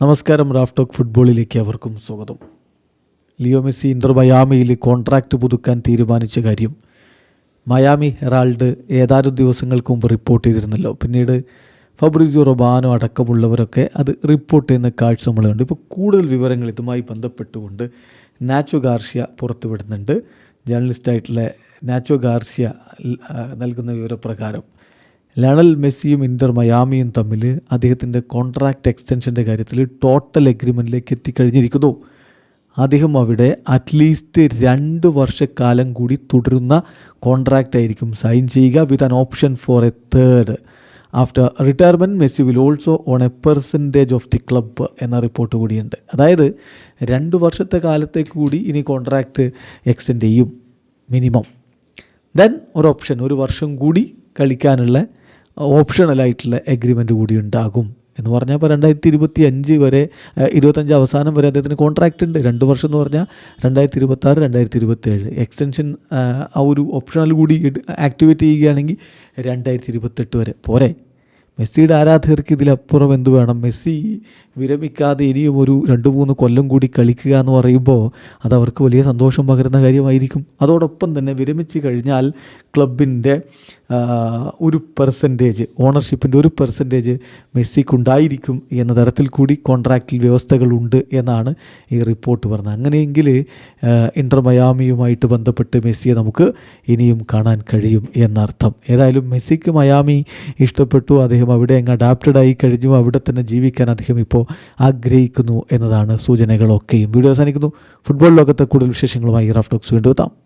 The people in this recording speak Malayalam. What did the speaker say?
നമസ്കാരം റാഫ്ടോക്ക് ഫുട്ബോളിലേക്ക് അവർക്കും സ്വാഗതം. ലിയോ മെസ്സി ഇന്റർ മയാമിയിൽ കോൺട്രാക്റ്റ് പുതുക്കാൻ തീരുമാനിച്ച കാര്യം. മയാമി ഹെറാൾഡ് ഏതാനും ദിവസങ്ങൾക്ക് മുമ്പ് റിപ്പോർട്ട് ചെയ്തിരുന്നല്ലോ. പിന്നീട് ഫബ്രിസിയോ റൊബാനോ അടക്കമുള്ളവരൊക്കെ അത് റിപ്പോർട്ട് ചെയ്യുന്ന കാഴ്ച നമ്മൾ കണ്ടു ഇപ്പോൾ കൂടുതൽ വിവരങ്ങൾ ഇതുമായി ബന്ധപ്പെട്ടുകൊണ്ട് നാച്ചോ ഗാർഷ്യ പുറത്തുവിടുന്നുണ്ട്. ജേർണലിസ്റ്റായിട്ടുള്ള നാച്ചോ ഗാർഷ്യ നൽകുന്ന വിവരപ്രകാരം. ലണൽ മെസ്സിയും ഇന്റർ മയാമിയും തമ്മിൽ അദ്ദേഹത്തിന്റെ കോൺട്രാക്റ്റ് എക്സ്റ്റൻഷന്റെ കാര്യത്തിൽ ടോട്ടൽ എഗ്രിമെന്റിലേക്ക് എത്തിക്കഴിഞ്ഞിരിക്കുന്നു. അദ്ദേഹം അവിടെ അറ്റ്ലീസ്റ്റ് രണ്ട് വർഷക്കാലം കൂടി തുടരുന്ന കോൺട്രാക്റ്റ് ആയിരിക്കും സൈൻ ചെയ്യുക with an option for a third after retirement Messi will also own a percentage of the club എന്ന റിപ്പോർട്ട് കൂടിയുണ്ട്. അതായത് രണ്ട് വർഷത്തെ കാലത്തേക്ക് കൂടി ഇനി കോൺട്രാക്റ്റ് എക്സ്റ്റെൻഡ് ചെയ്യും മിനിമം ദെൻ ഒരു ഓപ്ഷൻ ഒരു വർഷം കൂടി കളിക്കാനുള്ള ഓപ്ഷണലായിട്ടുള്ള എഗ്രിമെന്റ് കൂടി ഉണ്ടാകും എന്ന് പറഞ്ഞാൽ ഇപ്പോൾ രണ്ടായിരത്തി ഇരുപത്തി അഞ്ച് വരെ ഇരുപത്തഞ്ച് അവസാനം വരെ അദ്ദേഹത്തിന് കോൺട്രാക്റ്റ് ഉണ്ട്. രണ്ട് വർഷം എന്ന് പറഞ്ഞാൽ രണ്ടായിരത്തി ഇരുപത്താറ് രണ്ടായിരത്തി ഇരുപത്തേഴ് എക്സ്റ്റൻഷൻ ആ ഒരു ഓപ്ഷണൽ കൂടി ആക്ടിവേറ്റ് ചെയ്യുകയാണെങ്കിൽ രണ്ടായിരത്തി ഇരുപത്തെട്ട് വരെ. പോരെ? മെസ്സിയുടെ ആരാധകർക്ക് ഇതിലപ്പുറം എന്ത് വേണം? മെസ്സി വിരമിക്കാതെ ഇനിയും ഒരു രണ്ട് മൂന്ന് കൊല്ലം കൂടി കളിക്കുക എന്ന് പറയുമ്പോൾ അത് അവർക്ക് വലിയ സന്തോഷം പകരുന്ന കാര്യമായിരിക്കും. അതോടൊപ്പം തന്നെ വിരമിച്ച് കഴിഞ്ഞാൽ ക്ലബിന്റെ ഒരു പെർസെന്റേജ് ഓണർഷിപ്പിന്റെ ഒരു പെർസെന്റേജ് മെസ്സിക്കുണ്ടായിരിക്കും എന്ന തരത്തിൽ കൂടി കോൺട്രാക്റ്റിൽ വ്യവസ്ഥകളുണ്ട് എന്നാണ് ഈ റിപ്പോർട്ട് പറഞ്ഞത്. അങ്ങനെയെങ്കിൽ ഇന്റർ മയാമിയുമായിട്ട് ബന്ധപ്പെട്ട് മെസ്സിയെ നമുക്ക് ഇനിയും കാണാൻ കഴിയും എന്നർത്ഥം. ഏതായാലും മെസ്സിക്ക് മയാമി ഇഷ്ടപ്പെട്ടു അദ്ദേഹം അവിടെ അങ്ങ് അഡാപ്റ്റഡ് ആയി കഴിഞ്ഞു അവിടെ തന്നെ ജീവിക്കാൻ അദ്ദേഹം ഇപ്പോൾ ആഗ്രഹിക്കുന്നു എന്നതാണ് സൂചനകളൊക്കെയും. വീഡിയോ അവസാനിക്കുന്നു. ഫുട്ബോൾ ലോകത്തെ കൂടുതൽ വിശേഷങ്ങളുമായി റാഫ്റ്റോക്സ് വീണ്ടും എത്താം.